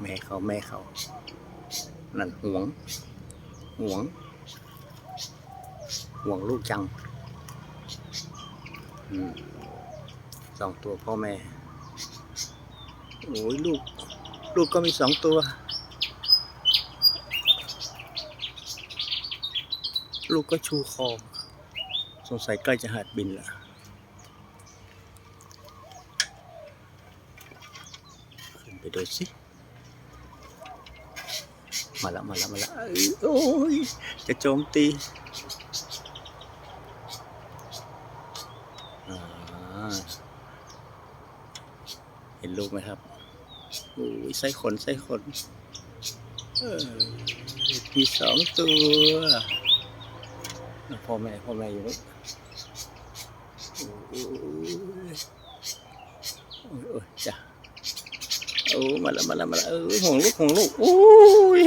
แม่เขาแม่เขา นั่นห่วงห่วงห่วงลูกจังอสองตัวพ่อแม่ โอ้ยลูก ลูกก็มีสองตัว ลูกก็ชูคอ สงสัยใกล้จะหัดบินละขึ้นไปดูสิ มาละมาละมาละเอ้ยโอ้ยจะโจมตีเห็นลูกไหมครับโอ้ยไส้ขนไส้ขนมีสองตัวพ่อแม่พ่อแม่อยู่ลูกโอ้ยโอ้ยโอ้ยจ้ะ โอ้มาละมาละมาละเออห่วงลูกห่วงลูกโอ้ย